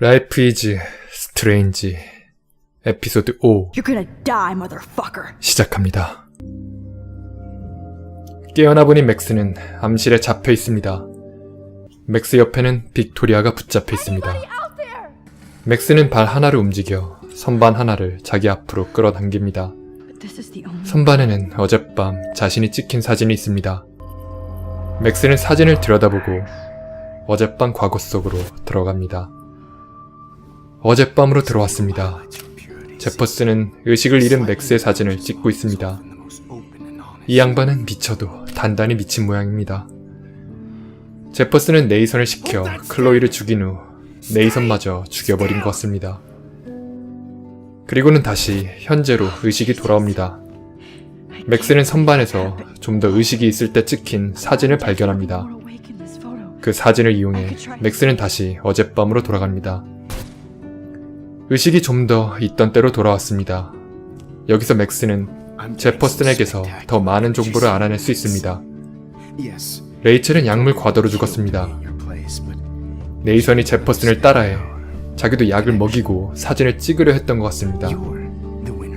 라이프 이즈 스트레인지 에피소드 5 You're gonna die, motherfucker. 시작합니다. 깨어나 보니 맥스는 암실에 잡혀 있습니다. 맥스 옆에는 빅토리아가 붙잡혀 있습니다. 맥스는 발 하나를 움직여 선반 하나를 자기 앞으로 끌어당깁니다. 선반에는 어젯밤 자신이 찍힌 사진이 있습니다. 맥스는 사진을 들여다보고 어젯밤 과거 속으로 들어갑니다. 어젯밤으로 들어왔습니다. 제퍼스는 의식을 잃은 맥스의 사진을 찍고 있습니다. 이 양반은 미쳐도 단단히 미친 모양입니다. 제퍼스는 네이선을 시켜 클로이를 죽인 후 네이선마저 죽여버린 것 같습니다. 그리고는 다시 현재로 의식이 돌아옵니다. 맥스는 선반에서 좀 더 의식이 있을 때 찍힌 사진을 발견합니다. 그 사진을 이용해 맥스는 다시 어젯밤으로 돌아갑니다. 의식이 좀 더 있던 때로 돌아왔습니다. 여기서 맥스는 제퍼슨에게서 더 많은 정보를 알아낼 수 있습니다. 레이첼은 약물 과도로 죽었습니다. 네이선이 제퍼슨을 따라해 자기도 약을 먹이고 사진을 찍으려 했던 것 같습니다.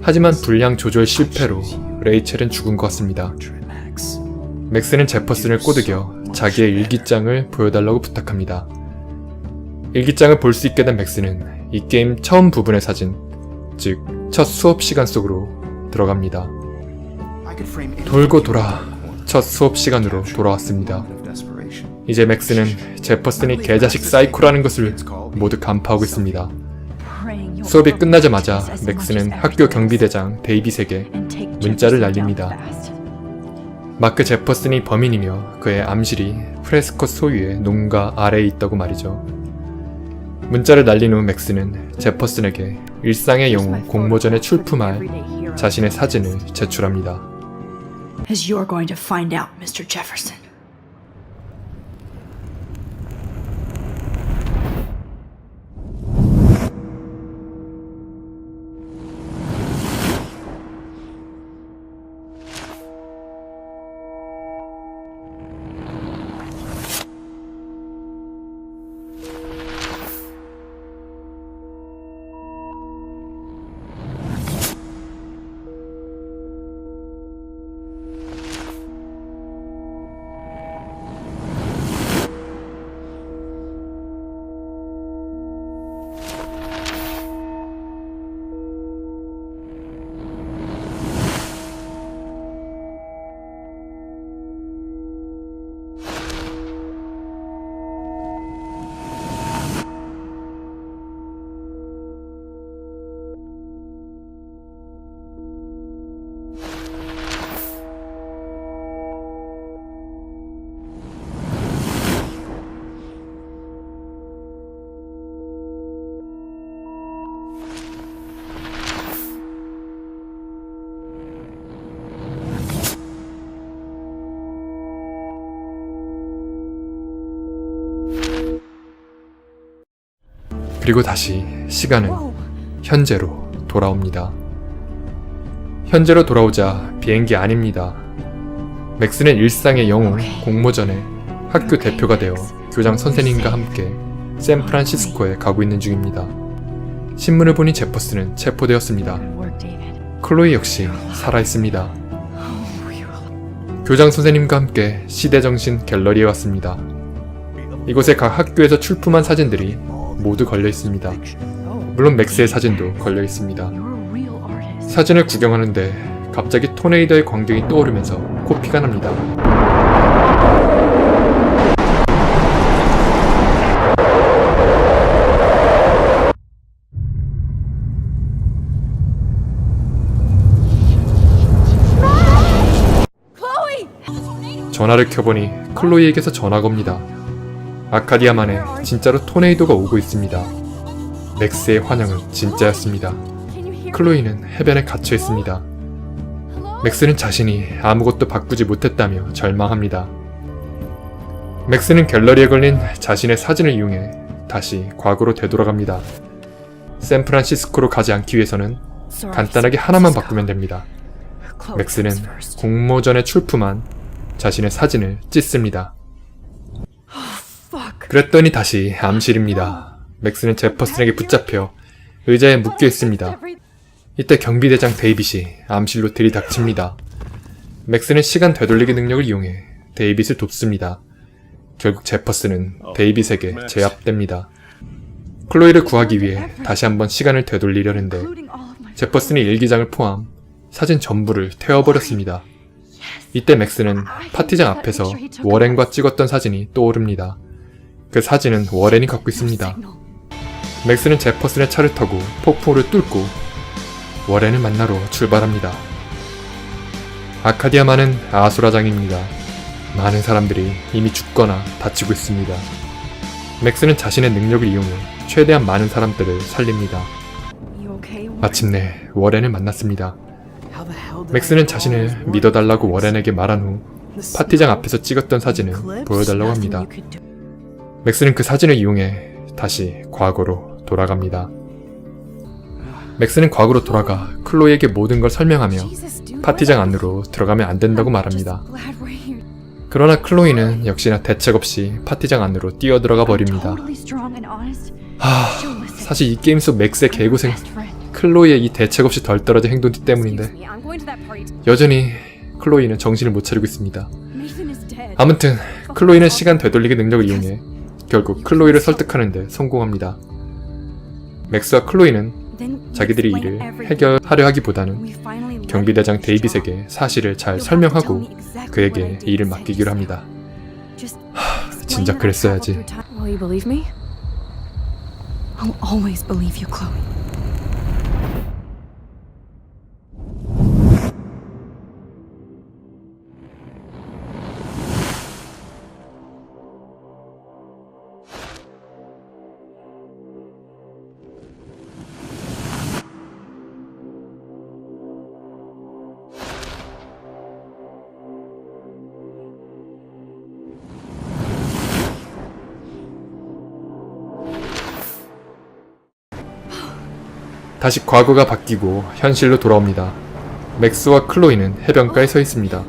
하지만 분량 조절 실패로 레이첼은 죽은 것 같습니다. 맥스는 제퍼슨을 꼬드겨 자기의 일기장을 보여달라고 부탁합니다. 일기장을 볼 수 있게 된 맥스는 이 게임 처음 부분의 사진, 즉, 첫 수업 시간 속으로 들어갑니다. 돌고 돌아 첫 수업 시간으로 돌아왔습니다. 이제 맥스는 제퍼슨이 개자식 사이코라는 것을 모두 간파하고 있습니다. 수업이 끝나자마자 맥스는 학교 경비대장 데이빗에게 문자를 날립니다. 마크 제퍼슨이 범인이며 그의 암실이 프레스코 소유의 농가 아래에 있다고 말이죠. 문자를 날린 후 맥스는 제퍼슨에게 일상의 영웅 공모전에 출품할 자신의 사진을 제출합니다. As you're going to find out, Mr. Jefferson. 그리고 다시 시간은 현재로 돌아옵니다. 현재로 돌아오자 비행기 아닙니다. 맥스는 일상의 영웅 공모전에 학교 대표가 되어 교장 선생님과 함께 샌프란시스코에 가고 있는 중입니다. 신문을 보니 제퍼스는 체포되었습니다. 클로이 역시 살아있습니다. 교장 선생님과 함께 시대정신 갤러리에 왔습니다. 이곳에 각 학교에서 출품한 사진들이 모두 걸려 있습니다. 물론 맥스의 사진도 걸려 있습니다. 사진을 구경하는데 갑자기 토네이도의 광경이 떠오르면서 코피가 납니다. 전화를 켜보니 클로이에게서 전화가 옵니다. 아카디아만에 진짜로 토네이도가 오고 있습니다. 맥스의 환영은 진짜였습니다. 클로이는 해변에 갇혀 있습니다. 맥스는 자신이 아무것도 바꾸지 못했다며 절망합니다. 맥스는 갤러리에 걸린 자신의 사진을 이용해 다시 과거로 되돌아갑니다. 샌프란시스코로 가지 않기 위해서는 간단하게 하나만 바꾸면 됩니다. 맥스는 공모전에 출품한 자신의 사진을 찢습니다. 그랬더니 다시 암실입니다. 맥스는 제퍼슨에게 붙잡혀 의자에 묶여 있습니다. 이때 경비대장 데이빗이 암실로 들이닥칩니다. 맥스는 시간 되돌리기 능력을 이용해 데이빗을 돕습니다. 결국 제퍼슨은 데이빗에게 제압됩니다. 클로이를 구하기 위해 다시 한번 시간을 되돌리려는데 제퍼슨이 일기장을 포함 사진 전부를 태워버렸습니다. 이때 맥스는 파티장 앞에서 워렌과 찍었던 사진이 떠오릅니다. 그 사진은 워렌이 갖고 있습니다. 맥스는 제퍼슨의 차를 타고 폭포를 뚫고 워렌을 만나러 출발합니다. 아카디아만은 아수라장입니다. 많은 사람들이 이미 죽거나 다치고 있습니다. 맥스는 자신의 능력을 이용해 최대한 많은 사람들을 살립니다. 마침내 워렌을 만났습니다. 맥스는 자신을 믿어달라고? 워렌에게 말한 후 파티장 앞에서 찍었던 사진을 보여달라고 합니다. 맥스는 그 사진을 이용해 다시 과거로 돌아갑니다. 맥스는 과거로 돌아가 클로이에게 모든 걸 설명하며 파티장? 안으로 들어가면 안 된다고 말합니다. 그러나 클로이는 역시나 대책 없이 파티장 안으로 뛰어들어가 버립니다. 하, listen. 사실 이 게임 속 맥스의 개고생. 클로이의 이 대책 없이 덜 떨어진 행동 때문인데. 여전히 클로이는 정신을 못 차리고 있습니다. 아무튼 클로이는 시간 되돌리기 능력을 이용해 결국 클로이를 설득하는데 성공합니다. 맥스와 클로이는 자기들이 일을. 해결하려 하기보다는 경비대장. 데이빗에게 사실을 잘 설명하고 그에게 일을 맡기기로 합니다. Just 진작 그랬어야지. I'll always believe you, Chloe. 다시 과거가 바뀌고 현실로 돌아옵니다. 맥스와 클로이는 해변가에 서 있습니다.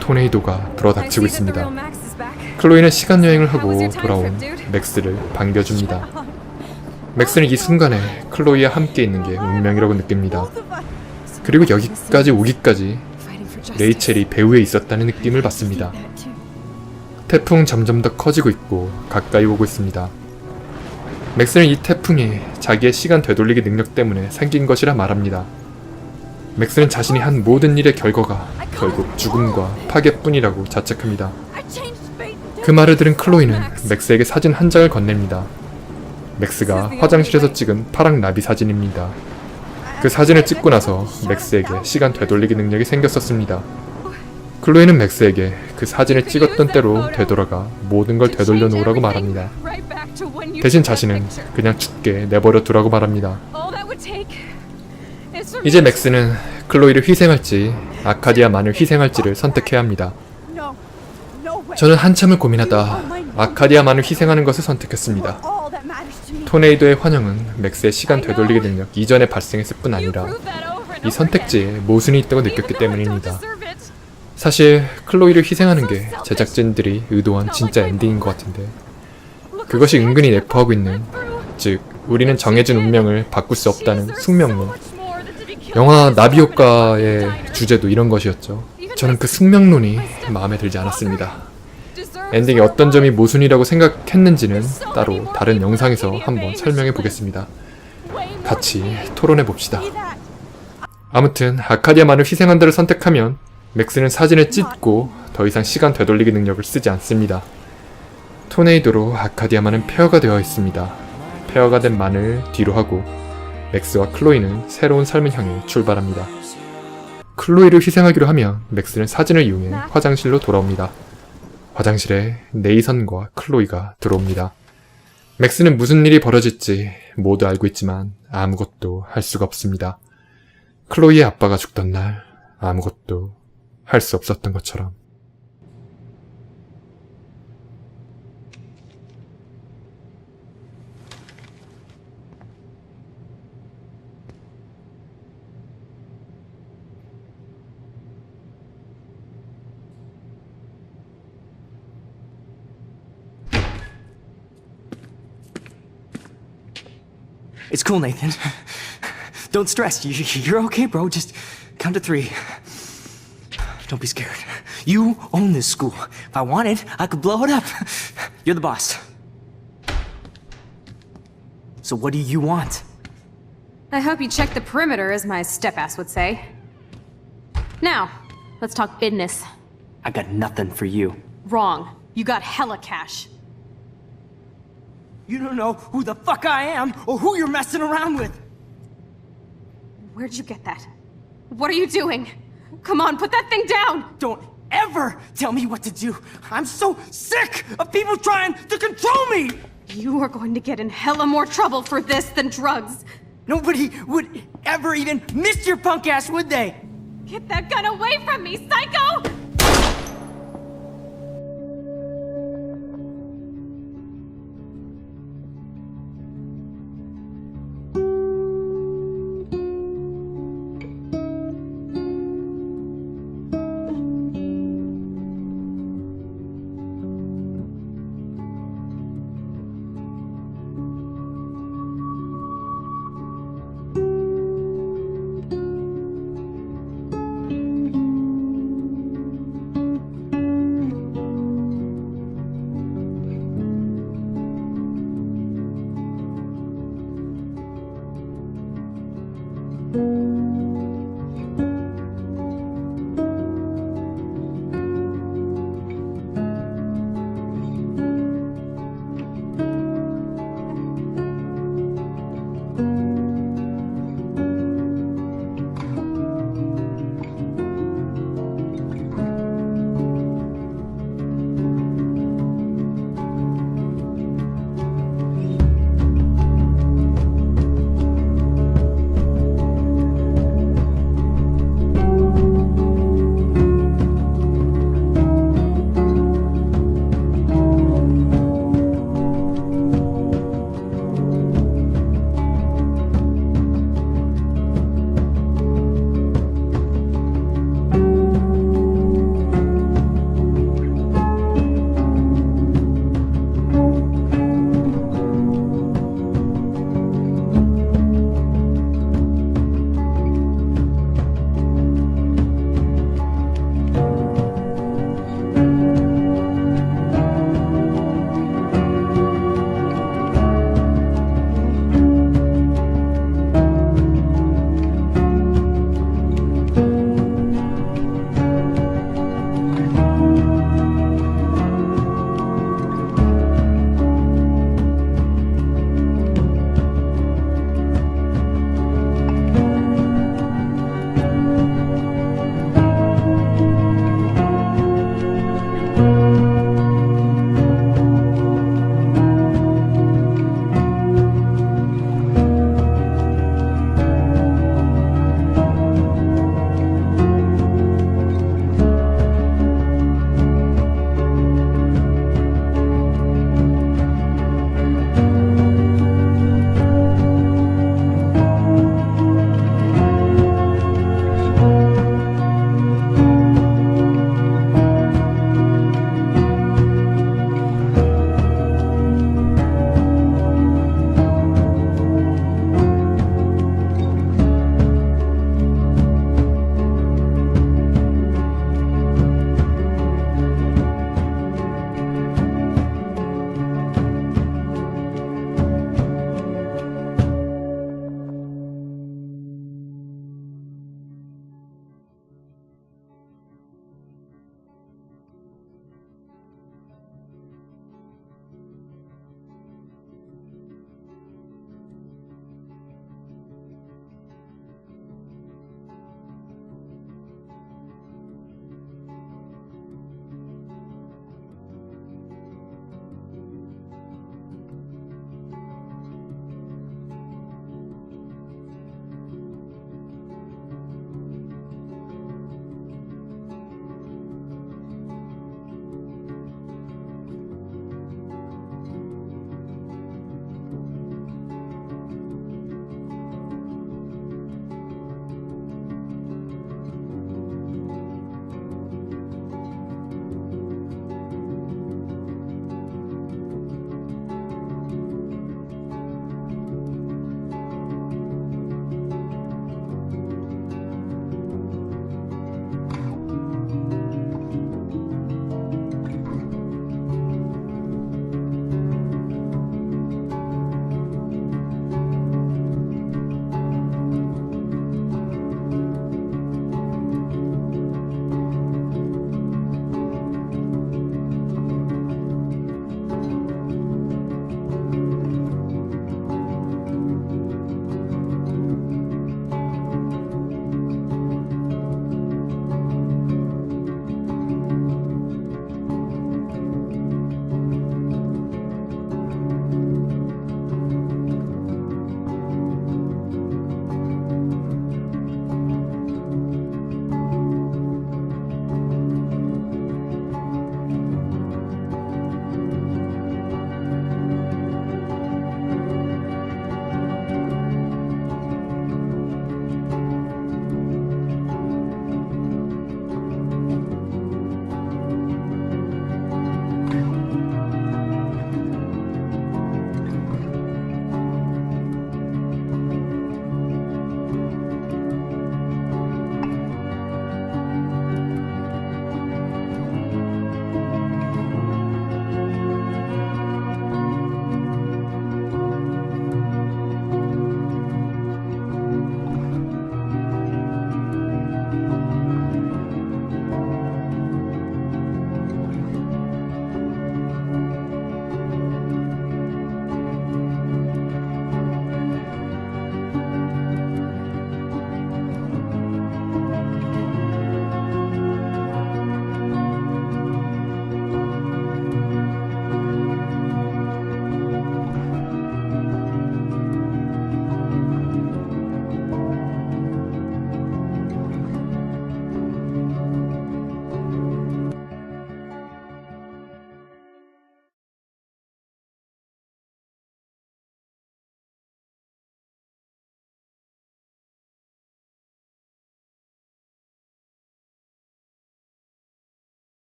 토네이도가 불어닥치고 있습니다. 클로이는 시간 여행을 하고 돌아온 맥스를 반겨줍니다. 맥스는 이 순간에 클로이와 함께 있는 게 운명이라고 느낍니다. 그리고 여기까지 오기까지 레이첼이 배후에 있었다는 느낌을 받습니다. 태풍 점점 더 커지고 있고 가까이 오고 있습니다. 맥스는 이 태풍 이 자기의 시간 되돌리기 능력 때문에 생긴 것이라 말합니다. 맥스는 자신이 한 모든 일의 결과가 결국 죽음과 파괴뿐이라고 자책합니다. 그 말을 들은 클로이는 맥스에게 사진 한 장을 건넵니다. 맥스가 화장실에서 찍은 파랑 나비 사진입니다. 그 사진을 찍고 나서 맥스에게 시간 되돌리기 능력이 생겼었습니다. 클로이는 맥스에게 그 사진을 찍었던 때로 되돌아가 모든 걸 되돌려 놓으라고 말합니다. 대신 자신은 그냥 죽게 내버려 두라고 말합니다. 이제 맥스는 클로이를 희생할지 아카디아만을 희생할지를 선택해야 합니다. 저는 한참을 고민하다 아카디아만을 희생하는 것을 선택했습니다. 토네이도의 환영은 맥스의 시간 되돌리기 능력 이전에 발생했을 뿐 아니라 이 선택지에 모순이 있다고 느꼈기 때문입니다. 사실 클로이를 희생하는 게 제작진들이 의도한 진짜 엔딩인 것 같은데 그것이 은근히 내포하고 있는 즉 우리는 정해진 운명을 바꿀 수 없다는 숙명론 영화 나비 효과의 주제도 이런 것이었죠. 저는 그 숙명론이 마음에 들지 않았습니다. 엔딩이 어떤 점이 모순이라고 생각했는지는 따로 다른 영상에서 한번 설명해 보겠습니다. 같이 토론해 봅시다. 아무튼 아카디아만을 희생한다를 선택하면 맥스는 사진을 찢고 더 이상 시간 되돌리기 능력을 쓰지 않습니다. 토네이도로 아카디아만은 폐허가 되어 있습니다. 폐허가 된 만을 뒤로 하고 맥스와 클로이는 새로운 삶을 향해 출발합니다. 클로이를 희생하기로 하면 맥스는 사진을 이용해 화장실로 돌아옵니다. 화장실에 네이선과 클로이가 들어옵니다. 맥스는 무슨 일이 벌어질지 모두 알고 있지만 아무것도 할 수가 없습니다. 클로이의 아빠가 죽던 날 아무것도 할 수 없었던 것처럼. It's cool, Nathan. Don't stress. You- You're okay, bro. Just count to three. Don't be scared. You own this school. If I wanted, I could blow it up. You're the boss. So, what do you want? I hope you checked the perimeter, as my step-ass would say. Now, let's talk business. I got nothing for you. Wrong. You got hella cash. You don't know who the fuck I am or who you're messing around with. Where'd you get that? What are you doing? Come on, put that thing down! Don't ever tell me what to do. I'm so sick of people trying to control me. You are going to get in hella more trouble for this than drugs. Nobody would ever even miss your punk ass, would they? Get that gun away from me, psycho!